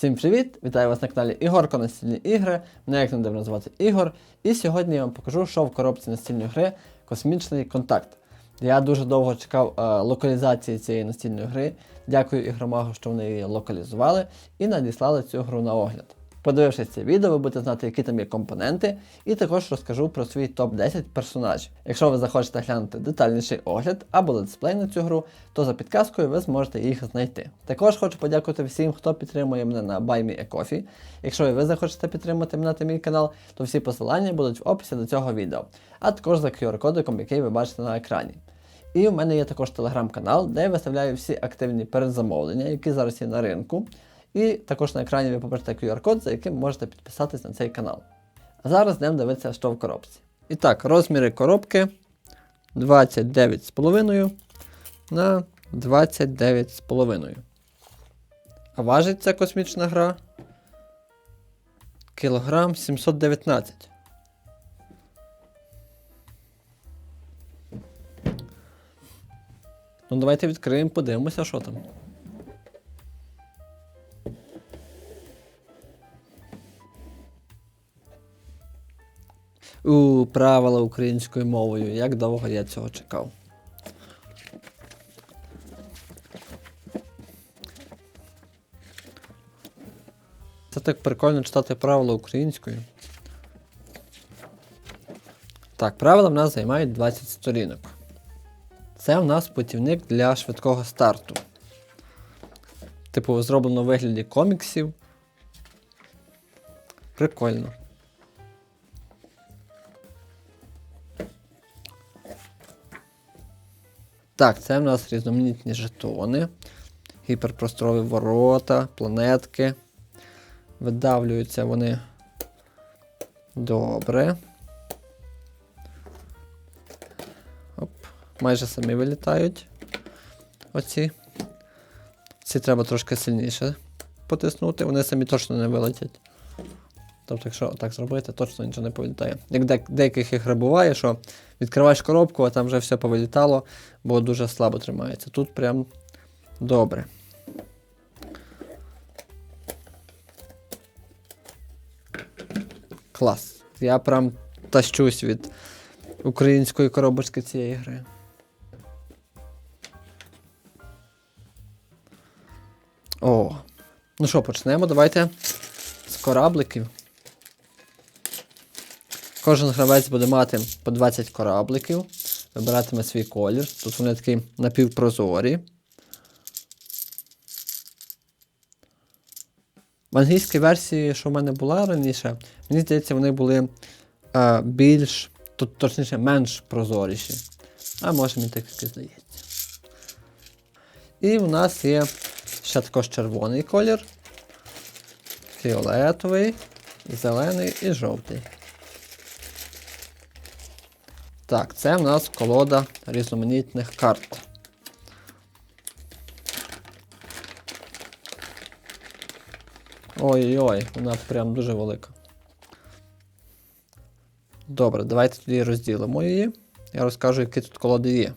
Всім привіт! Вітаю вас на каналі Ігорко Настільні ігри. Мене як не дивно звати Ігор. І сьогодні я вам покажу, що в коробці настільної гри Космічний контакт. Я дуже довго чекав е, локалізації цієї настільної гри. Дякую ігромагу, що вони її локалізували і надіслали цю гру на огляд. Подивившись це відео, ви будете знати, які там є компоненти, і також розкажу про свій топ-10 персонажів. Якщо ви захочете глянути детальніший огляд або летсплей на цю гру, то за підказкою ви зможете їх знайти. Також хочу подякувати всім, хто підтримує мене на BuyMeACoffee. Якщо і ви захочете підтримати мене та мій канал, то всі посилання будуть в описі до цього відео, а також за QR-кодиком, який ви бачите на екрані. І в мене є також телеграм-канал, де я виставляю всі активні передзамовлення, які зараз є на ринку. І також на екрані ви побачите QR-код, за яким можете підписатись на цей канал. А зараз йдемо дивитися, що в коробці. І так, розміри коробки 29,5 на 29,5. А важить ця космічна гра кілограм 719. Ну, давайте відкриємо, подивимося, що там. Правила українською мовою. Як довго я цього чекав. Це так прикольно читати правила українською. Так, правила в нас займають 20 сторінок. Це в нас путівник для швидкого старту. Типу, зроблено у вигляді коміксів. Прикольно. Так, це в нас різноманітні жетони, гіперпросторові ворота, планетки. Видавлюються вони добре. Оп, майже самі вилітають. Оці. Ці треба трошки сильніше потиснути, вони самі точно не вилетять. Тобто, якщо так зробити, точно нічого не повилітає. Як де- деяких ігр буває, що відкриваєш коробку, а там вже все повилітало, бо дуже слабо тримається. Тут прям добре. Клас. Я прям тащусь від української коробочки цієї гри. О. Ну що, почнемо. Давайте з корабликів. Кожен гравець буде мати по 20 корабликів. Вибиратиме свій колір. Тут вони такі напівпрозорі. В англійській версії, що в мене була раніше, мені здається, вони були е, більш, тут точніше, менш прозоріші. А може мені так і здається. І в нас є ще також червоний колір, фіолетовий, зелений і жовтий. Так, це в нас колода різноманітних карт. Ой-ой-ой, вона прям дуже велика. Добре, давайте тоді розділимо її. Я розкажу, які тут колоди є.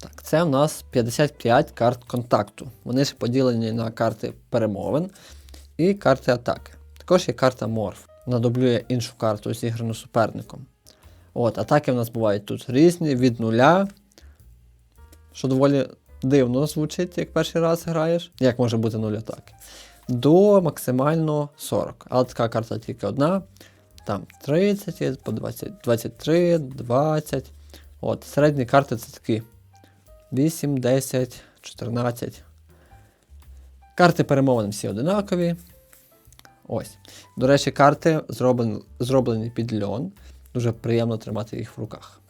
Так, це в нас 55 карт контакту. Вони ж поділені на карти перемовин і карти атаки. Також є карта морф. Вона дублює іншу карту, зіграну суперником. От, атаки в нас бувають тут різні, від нуля, що доволі дивно звучить, як перший раз граєш. Як може бути нуль атаки? До максимально 40. Але така карта тільки одна. Там 30, по 20, 23, 20. От, середні карти це такі 8, 10, 14. Карти перемовин всі одинакові. Ось. До речі, карти зроблені, зроблені під льон. Дуже приємно тримати їх в руках.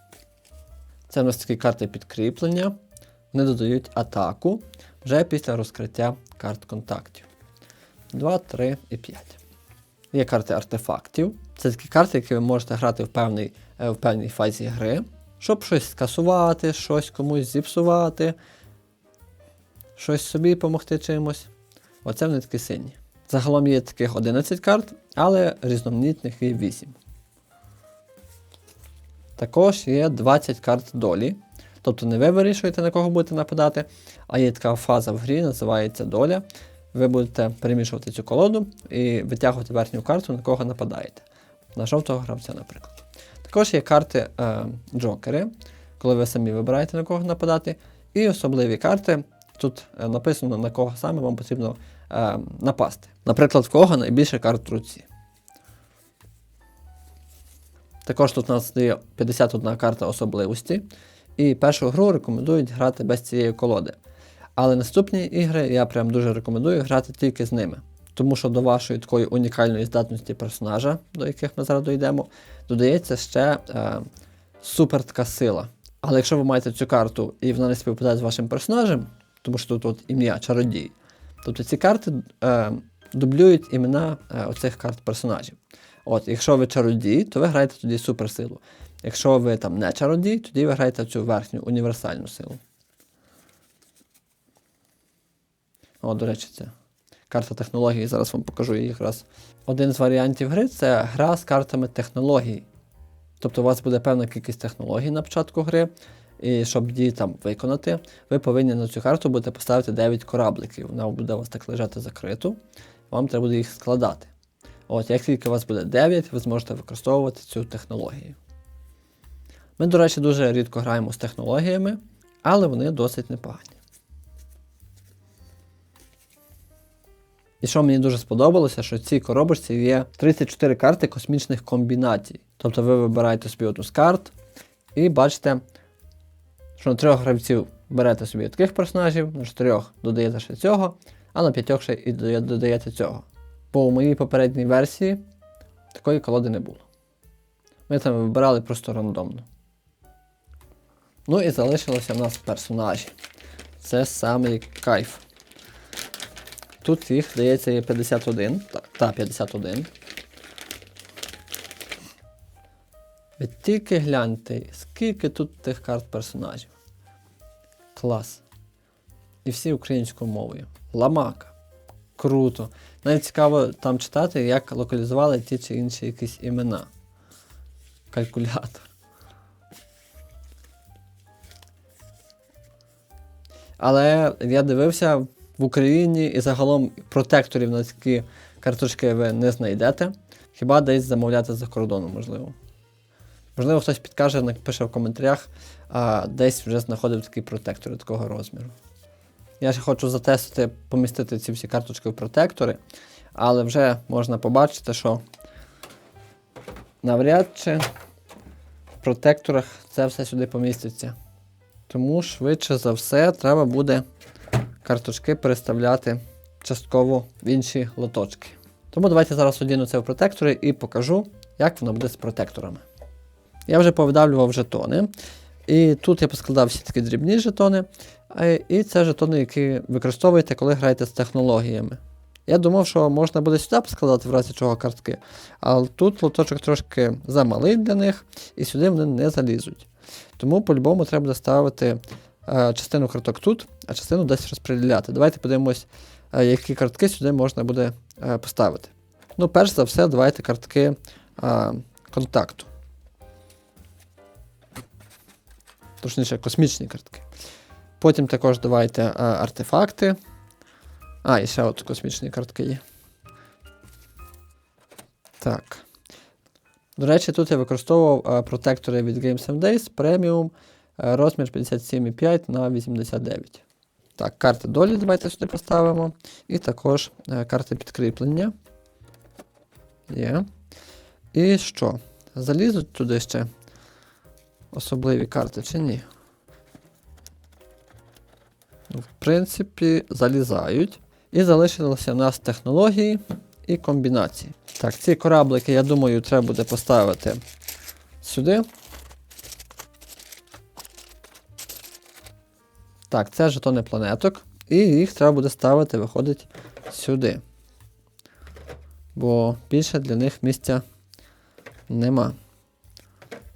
Це у нас такі карти підкріплення. Вони додають атаку вже після розкриття карт контактів. 2, 3 і 5. Є карти артефактів. Це такі карти, які ви можете грати в певній, е, в певній фазі гри, щоб щось скасувати, щось комусь зіпсувати, щось собі допомогти чимось. Оце вони такі сині. Загалом є таких 11 карт, але різноманітних є 8. Також є 20 карт долі. Тобто не ви вирішуєте, на кого будете нападати, а є така фаза в грі, називається доля. ви будете перемішувати цю колоду і витягувати верхню карту, на кого нападаєте. На жовтого гравця, наприклад. Також є карти е, джокери, коли ви самі вибираєте на кого нападати. І особливі карти. Тут е, написано, на кого саме вам потрібно е, напасти. Наприклад, в кого найбільше карт в руці. Також тут у нас є 51 карта особливості. І першу гру рекомендують грати без цієї колоди. Але наступні ігри я прям дуже рекомендую грати тільки з ними. Тому що до вашої такої унікальної здатності персонажа, до яких ми зараз дійдемо, додається ще е, супер така сила. Але якщо ви маєте цю карту і вона не співпадає з вашим персонажем, тому що тут от ім'я чародій, тобто ці карти е, дублюють імена е, оцих карт персонажів. От, якщо ви чародій, то ви граєте тоді суперсилу. Якщо ви там не чародій, тоді ви граєте цю верхню універсальну силу. О, до речі, це карта технології. Зараз вам покажу її якраз. Один з варіантів гри це гра з картами технологій. Тобто у вас буде певна кількість технологій на початку гри, і щоб її там виконати, ви повинні на цю карту будете поставити 9 корабликів. Вона буде у вас так лежати закриту, вам треба буде їх складати. От, як тільки у вас буде 9, ви зможете використовувати цю технологію. Ми, до речі, дуже рідко граємо з технологіями, але вони досить непогані. І що мені дуже сподобалося, що в цій коробочці є 34 карти космічних комбінацій. Тобто ви вибираєте собі одну з карт і бачите, що на трьох гравців берете собі таких персонажів, на чотирьох додаєте ще цього, а на п'ятьох ще і додаєте цього. Бо у моїй попередній версії такої колоди не було. Ми там вибирали просто рандомно. Ну і залишилося в нас персонажі. Це самий кайф. Тут їх, здається, є 51. Та, 51. Ви тільки гляньте, скільки тут тих карт персонажів. Клас. І всі українською мовою. Ламака. Круто. Навіть цікаво там читати, як локалізували ті чи інші якісь імена. Калькулятор. Але я дивився в Україні і загалом протекторів на такі карточки ви не знайдете. Хіба десь замовляти за кордоном, можливо. Можливо, хтось підкаже, напише в коментарях, а десь вже знаходив такі протектори такого розміру. Я ще хочу затестити, помістити ці всі карточки в протектори, але вже можна побачити, що навряд чи в протекторах це все сюди поміститься. Тому швидше за все треба буде карточки переставляти частково в інші лоточки. Тому давайте зараз одіну це в протектори і покажу, як воно буде з протекторами. Я вже повидавлював жетони. І тут я поскладав всі такі дрібні жетони. І це жетони, які використовуєте, коли граєте з технологіями. Я думав, що можна буде сюди поскладати в разі чого картки, але тут лоточок трошки замалий для них, і сюди вони не залізуть. Тому по-любому треба буде ставити е, частину карток тут, а частину десь розподіляти. Давайте подивимось, е, які картки сюди можна буде е, поставити. Ну, перш за все, давайте картки е, контакту. Точніше, космічні картки. Потім також давайте а, артефакти. А, і ще от космічні картки є. Так. До речі, тут я використовував а, протектори від Games Days Premium а, розмір 57,5 на 89. Так, карти долі давайте сюди поставимо. І також а, карти підкріплення. Є. І що? Залізуть туди ще особливі карти чи ні? В принципі, залізають. І залишилося у нас технології і комбінації. Так, ці кораблики, я думаю, треба буде поставити сюди. Так, це жетони планеток. І їх треба буде ставити, виходить, сюди. Бо більше для них місця нема.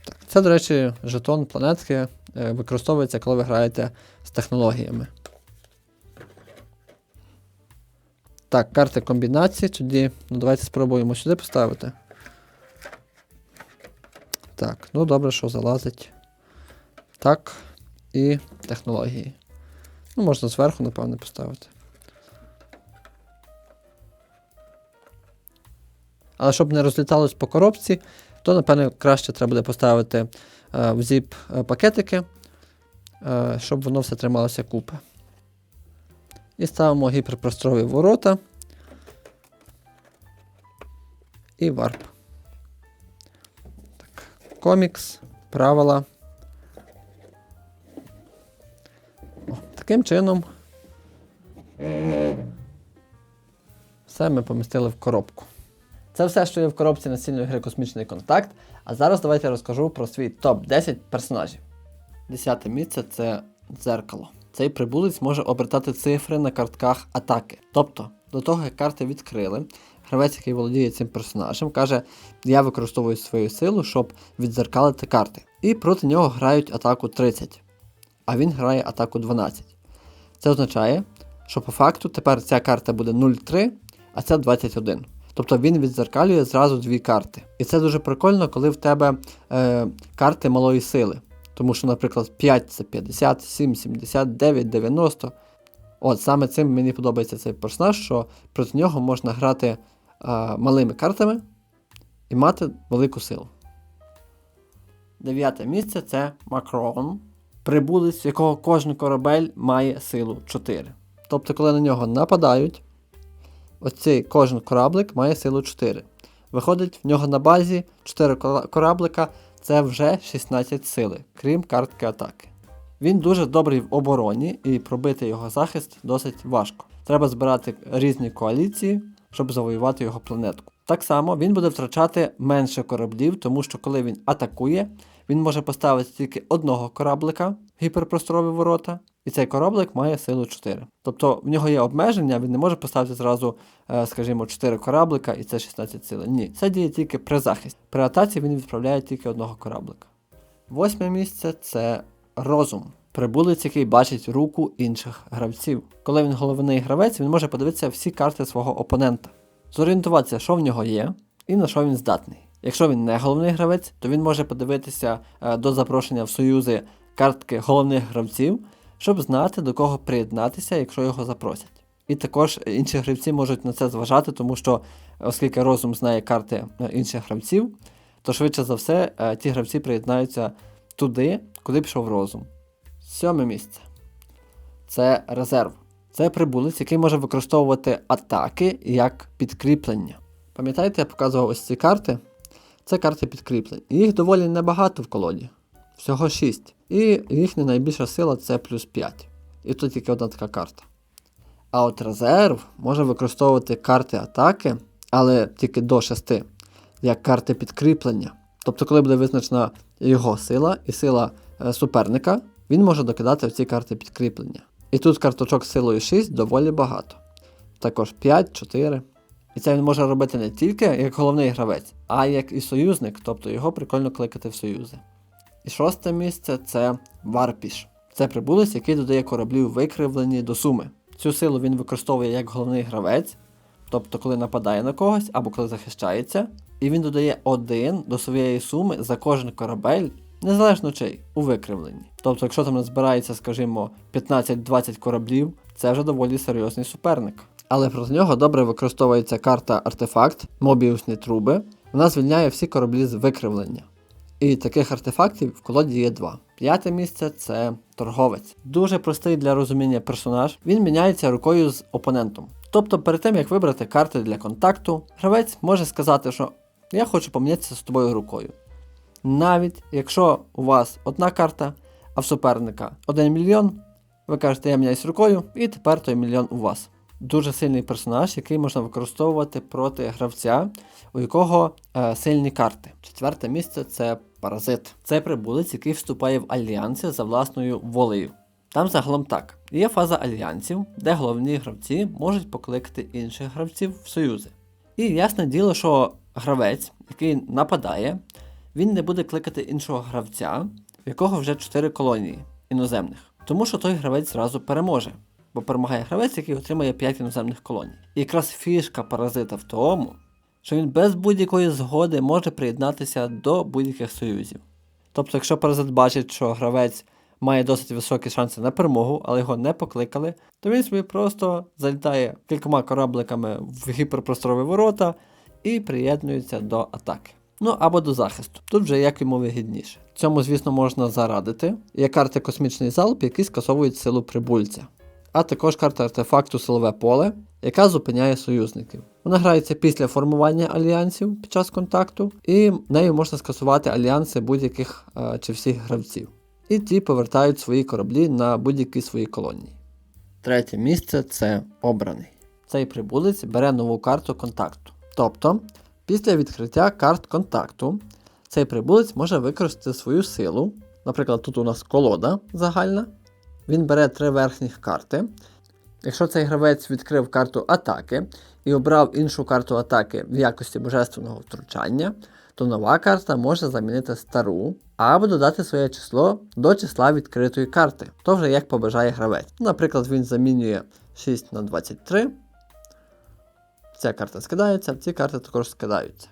Так, Це, до речі, жетон планетки е, використовується, коли ви граєте з технологіями. Так, карти комбінації, тоді. Ну, давайте спробуємо сюди поставити. Так, ну добре, що залазить. Так. І технології. Ну, можна зверху, напевно, поставити. Але щоб не розліталось по коробці, то, напевно, краще треба буде поставити е, в зіп е, пакетики, е, щоб воно все трималося купи. І ставимо гіперпросторові ворота і варп. Так. Комікс, правила. О, таким чином. Все ми помістили в коробку. Це все, що є в коробці настільної гри Космічний контакт. А зараз давайте розкажу про свій топ-10 персонажів. Десяте місце це дзеркало. Цей прибулець може обертати цифри на картках атаки. Тобто, до того, як карти відкрили, гравець, який володіє цим персонажем, каже: Я використовую свою силу, щоб відзеркалити карти. І проти нього грають атаку 30, а він грає атаку 12. Це означає, що по факту тепер ця карта буде 0,3, а ця 21. Тобто він відзеркалює зразу дві карти. І це дуже прикольно, коли в тебе е, карти малої сили. Тому що, наприклад, 5 це 50, 7, 79, 90. От саме цим мені подобається цей персонаж, що проти нього можна грати е, малими картами і мати велику силу. Дев'яте місце це Макрон, прибулець, якого кожен корабель має силу 4. Тобто, коли на нього нападають, оцей кожен кораблик має силу 4. Виходить, в нього на базі 4 кораблика це вже 16 сили, крім картки атаки. Він дуже добрий в обороні і пробити його захист досить важко. Треба збирати різні коаліції, щоб завоювати його планетку. Так само він буде втрачати менше кораблів, тому що коли він атакує, він може поставити тільки одного кораблика в гіперпросторові ворота, і цей кораблик має силу 4. Тобто в нього є обмеження, він не може поставити зразу, е, скажімо, 4 кораблика і це 16 сили. Ні, це діє тільки при захисті. При атаці він відправляє тільки одного кораблика. Восьме місце це розум. Прибулець, який бачить руку інших гравців. Коли він головний гравець, він може подивитися всі карти свого опонента, зорієнтуватися, що в нього є і на що він здатний. Якщо він не головний гравець, то він може подивитися е, до запрошення в союзи картки головних гравців, щоб знати до кого приєднатися, якщо його запросять. І також інші гравці можуть на це зважати, тому що, оскільки розум знає карти е, інших гравців, то швидше за все е, ті гравці приєднаються туди, куди пішов розум. Сьоме місце це резерв. Це прибулець, який може використовувати атаки як підкріплення. Пам'ятаєте, я показував ось ці карти? Це карти підкріплень. Їх доволі небагато в колоді. Всього 6. І їхня найбільша сила це плюс 5. І тут тільки одна така карта. А от резерв може використовувати карти атаки, але тільки до 6, як карти підкріплення. Тобто, коли буде визначена його сила і сила е, суперника, він може докидати в ці карти підкріплення. І тут карточок з силою 6 доволі багато. Також 5, 4. І це він може робити не тільки як головний гравець, а як і союзник, тобто його прикольно кликати в союзи. І шосте місце це Варпіш. Це прибулець, який додає кораблів викривлені до суми. Цю силу він використовує як головний гравець, тобто коли нападає на когось або коли захищається, і він додає один до своєї суми за кожен корабель, незалежно чий, у викривленні. Тобто, якщо там збирається, скажімо, 15-20 кораблів, це вже доволі серйозний суперник. Але проти нього добре використовується карта артефакт, мобіусні труби. Вона звільняє всі кораблі з викривлення. І таких артефактів в колоді є два. П'яте місце це торговець. Дуже простий для розуміння персонаж. Він міняється рукою з опонентом. Тобто, перед тим як вибрати карти для контакту, гравець може сказати, що я хочу помінятися з тобою рукою. Навіть якщо у вас одна карта, а в суперника 1 мільйон, ви кажете, я міняюсь рукою, і тепер той мільйон у вас. Дуже сильний персонаж, який можна використовувати проти гравця, у якого е, сильні карти. Четверте місце це паразит. Це прибулець, який вступає в альянси за власною волею. Там загалом так: є фаза альянсів, де головні гравці можуть покликати інших гравців в союзи. І ясне діло, що гравець, який нападає, він не буде кликати іншого гравця, в якого вже 4 колонії іноземних. Тому що той гравець зразу переможе, бо перемагає гравець, який отримає 5 іноземних колоній. І якраз фішка паразита в тому, що він без будь-якої згоди може приєднатися до будь-яких союзів. Тобто, якщо паразит бачить, що гравець має досить високі шанси на перемогу, але його не покликали, то він собі просто залітає кількома корабликами в гіперпросторові ворота і приєднується до атаки. Ну або до захисту. Тут вже як йому вигідніше. Цьому, звісно, можна зарадити. Є карти Космічний залп, які скасовують силу прибульця. А також карта артефакту Силове поле, яка зупиняє союзників. Вона грається після формування альянсів під час контакту, і нею можна скасувати альянси будь-яких е, чи всіх гравців. І ті повертають свої кораблі на будь-які свої колонії. Третє місце це обраний. Цей прибулець бере нову карту контакту. Тобто, після відкриття карт контакту, цей прибулець може використати свою силу. Наприклад, тут у нас колода загальна. Він бере три верхніх карти. Якщо цей гравець відкрив карту атаки і обрав іншу карту атаки в якості божественного втручання, то нова карта може замінити стару або додати своє число до числа відкритої карти. То вже як побажає гравець. Наприклад, він замінює 6 на 23. Ця карта скидається, ці карти також скидаються.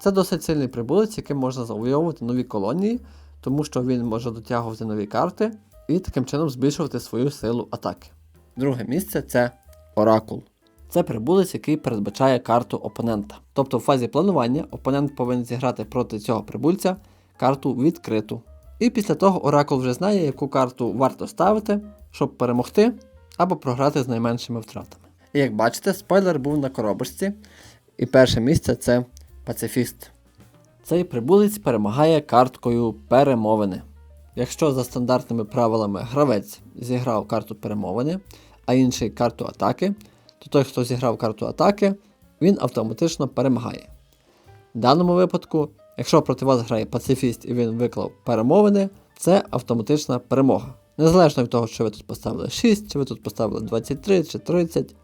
Це досить сильний прибулець, яким можна завойовувати нові колонії, тому що він може дотягувати нові карти і таким чином збільшувати свою силу атаки. Друге місце це Оракул. Це прибулець, який передбачає карту опонента. Тобто в фазі планування опонент повинен зіграти проти цього прибульця карту відкриту. І після того Оракул вже знає, яку карту варто ставити, щоб перемогти або програти з найменшими втратами. І як бачите, спойлер був на коробочці. І перше місце це пацифіст. Цей прибулець перемагає карткою перемовини. Якщо за стандартними правилами гравець зіграв карту перемовини, а інший карту атаки, то той, хто зіграв карту атаки, він автоматично перемагає. В даному випадку, якщо проти вас грає пацифіст і він виклав перемовини, це автоматична перемога. Незалежно від того, що ви тут поставили 6, чи ви тут поставили 23 чи 30.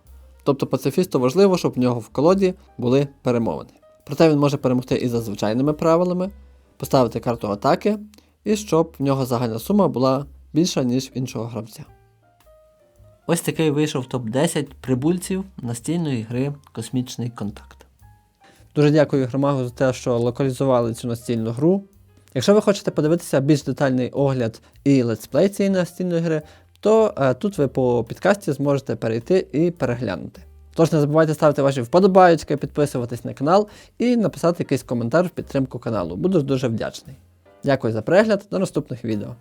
Тобто пацифісту важливо, щоб в нього в колоді були перемовини. Проте він може перемогти і за звичайними правилами, поставити карту атаки, і щоб в нього загальна сума була більша, ніж в іншого гравця. Ось такий вийшов топ-10 прибульців настільної гри Космічний контакт. Дуже дякую Громагу за те, що локалізували цю настільну гру. Якщо ви хочете подивитися більш детальний огляд і летсплей цієї настільної гри, то е, тут ви по підкасті зможете перейти і переглянути. Тож не забувайте ставити ваші вподобайки, підписуватись на канал і написати якийсь коментар в підтримку каналу. Буду дуже вдячний. Дякую за перегляд, до наступних відео.